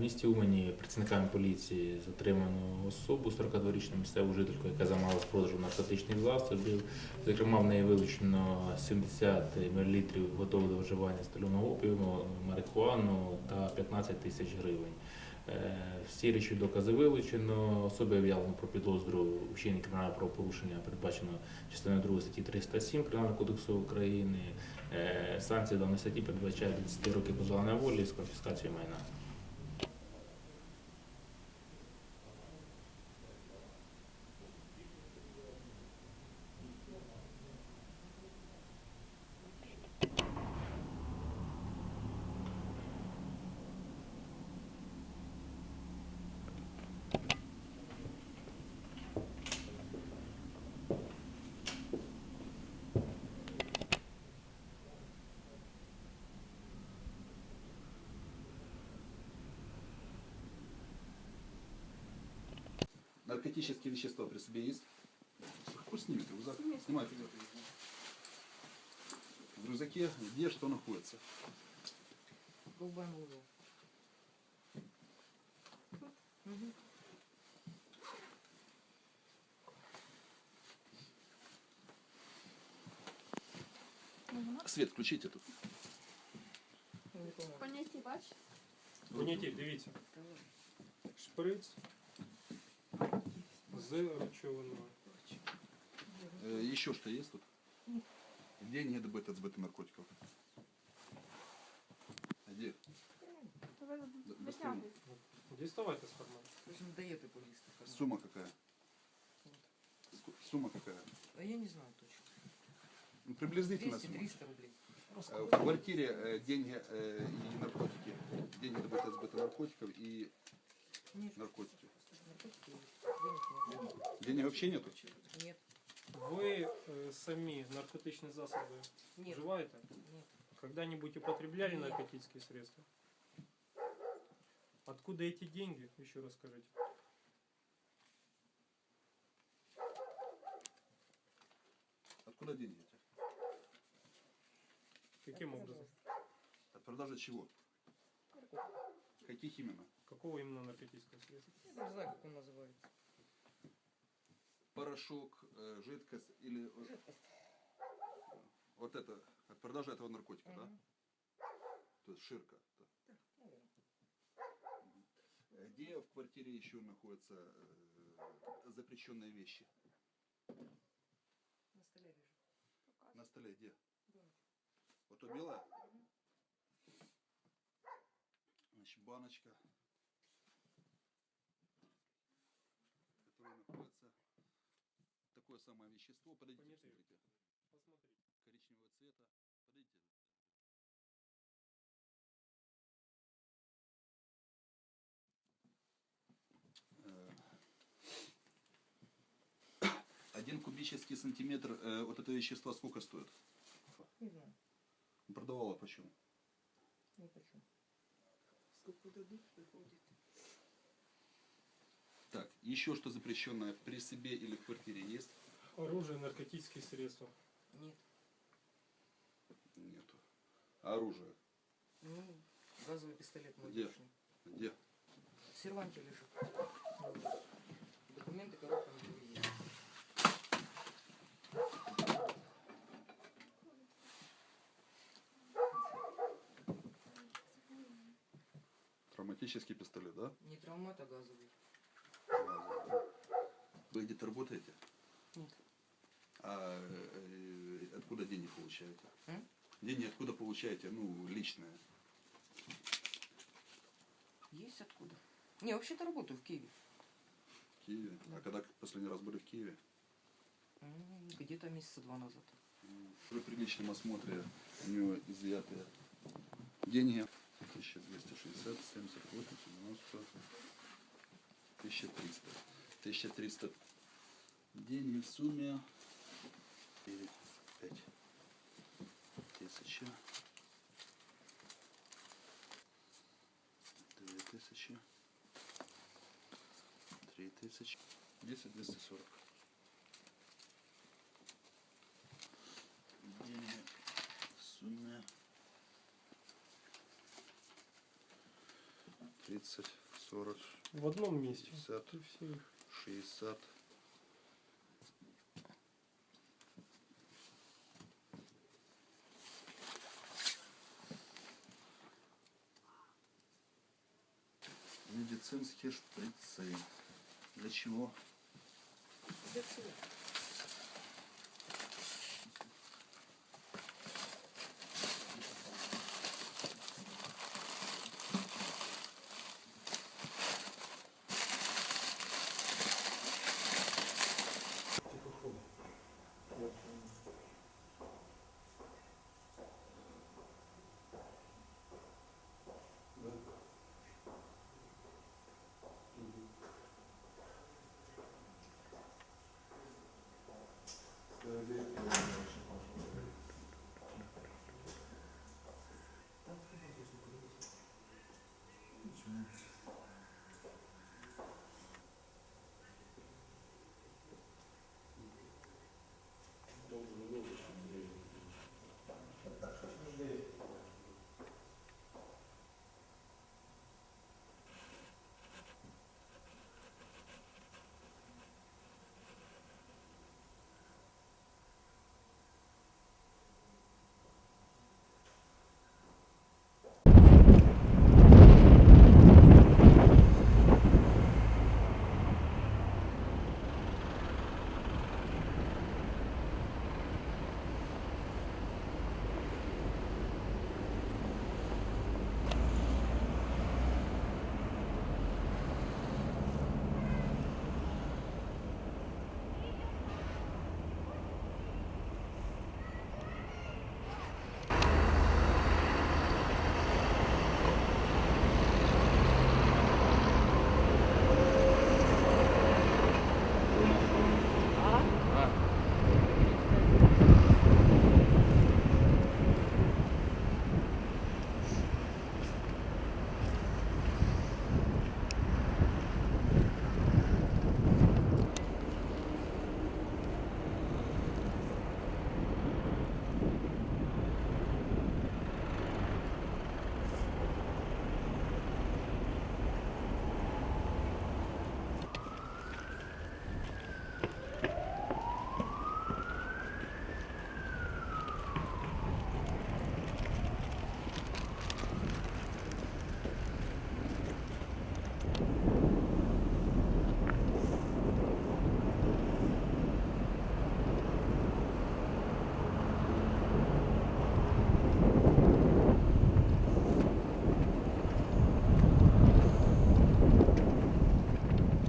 В місті Умані працівниками поліції затримано особу 42-річну місцеву жительку, яка займалася продажем наркотичних засобів. Зокрема, в неї вилучено 70 мл готового до вживання стального опіуму, марихуану та 15 тисяч гривень. Е, Всі речі докази вилучено. Особи об'явлено про підозру у вчиненні кримінального правопорушення, передбачено частиною 2 статті 307 Кримінального кодексу України. Е, Санкції даної статті передбачають від 10 років позбавлення волі з конфіскацією майна. Наркотические вещества при себе есть? Пусть снимет рюкзак. Снимайте. В рюкзаке где что находится? Голубая угол. Угу. Свет включите тут. Поняття бачиш? Поняття, дивіться. Шприц з речовиною. Э, еще что есть тут? Где не добыто сбыто наркотиков? А Где? Давай Быстрее. витягуй. Діставайте з карману. То есть он дает и повис. Сумма какая? Сумма какая? А я не знаю точно. Ну, приблизительно сумма. 200-300 рублей. Э, В квартире э, деньги и наркотики. Не добыто сбыто наркотиков и Нет. наркотики. Наркотики есть. Денег нет. Денег вообще нету? Нет. Ви е, самі наркотичні засоби Нет. вживаєте? Нет. Когда-нибудь употребляли Нет. наркотические средства? Откуда эти деньги? Еще раз скажите. Откуда деньги эти? Каким образом? От продажи чего? Каких именно? Какого именно наркотического средства? Я не знаю, как он называется. Порошок, э, жидкость или Жидкость. вот это, от продажи этого наркотика, да? То есть ширка. да. Э, Где в квартире еще находятся э, запрещенные вещи? На столе лежит. На столе где? Вон. Вот то белое? Значит, баночка, которая находится такое самое вещество. Подойдите, Понятый. посмотрите. Посмотрите. Коричневого цвета. Подойдите. Э, Один кубический сантиметр э, вот этого вещества сколько стоит? Не знаю. Продавала почему? Не хочу. Сколько дадут, приходит. Так, еще что запрещенное при себе или в квартире есть? Оружие, наркотические средства. Нет. Нету. Оружие? Ну, газовый пистолет мой Где? Где? В серванте лежит. Документы, коробка на телевизоре. Травматический пистолет, да? Не травмат, а газовый. Газовый. Вы где-то работаете? Нет. А э, откуда деньги получаете? М? Деньги откуда получаете? Ну, личные. Есть откуда? Не, вообще-то работаю в Киеве. В Киеве. А когда последний раз были в Киеве? Где-то месяца два назад. При приличном осмотре у него изъятые деньги. 1260, 78, 90, 1300. 1300 деньги в сумме. 4, 5 тысячи. 2 тысячи. 3 тысячи. 10 240. Деньги в сумме 30, 40, В одном месте. 50, Ты все их 60. Медицинские шприцы. Для чего? Для всего.